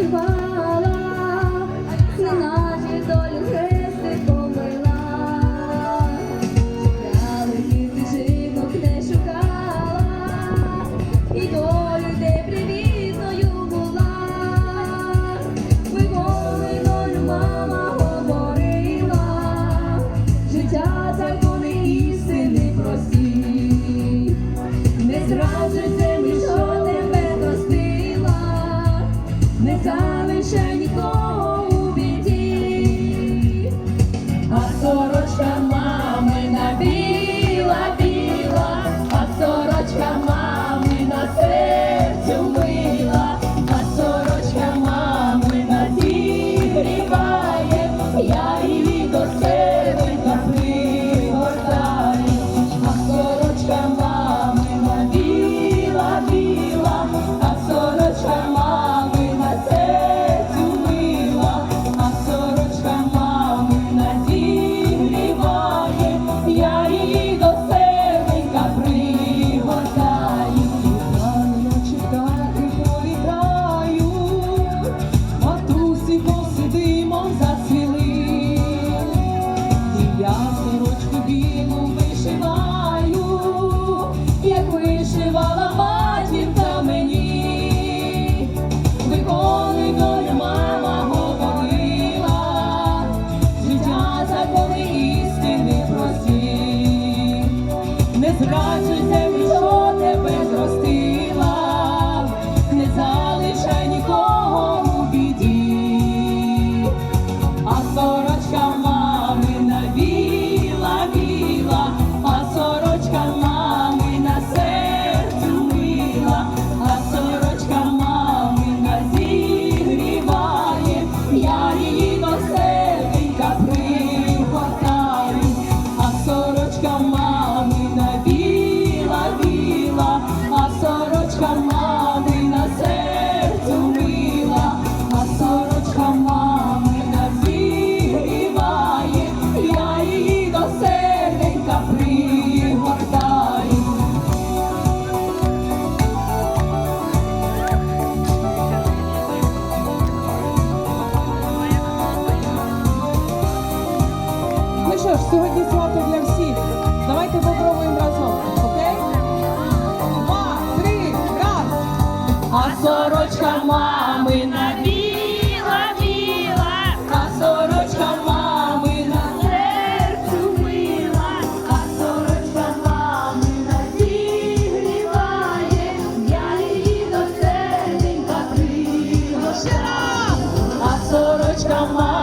to buy. shine. співаю, як вишивала матінка мені, виконуй долю мама говорила, життя закони істини прості, не зраджуйся. Сьогодні свято для всіх. Давайте попробуємо разом. Окей? Два, три, раз. А сорочка мамина біла, біла, а сорочка мамина серцю мила, а сорочка мамина зігріває, я її серденька пригощаю. А сорочка мамина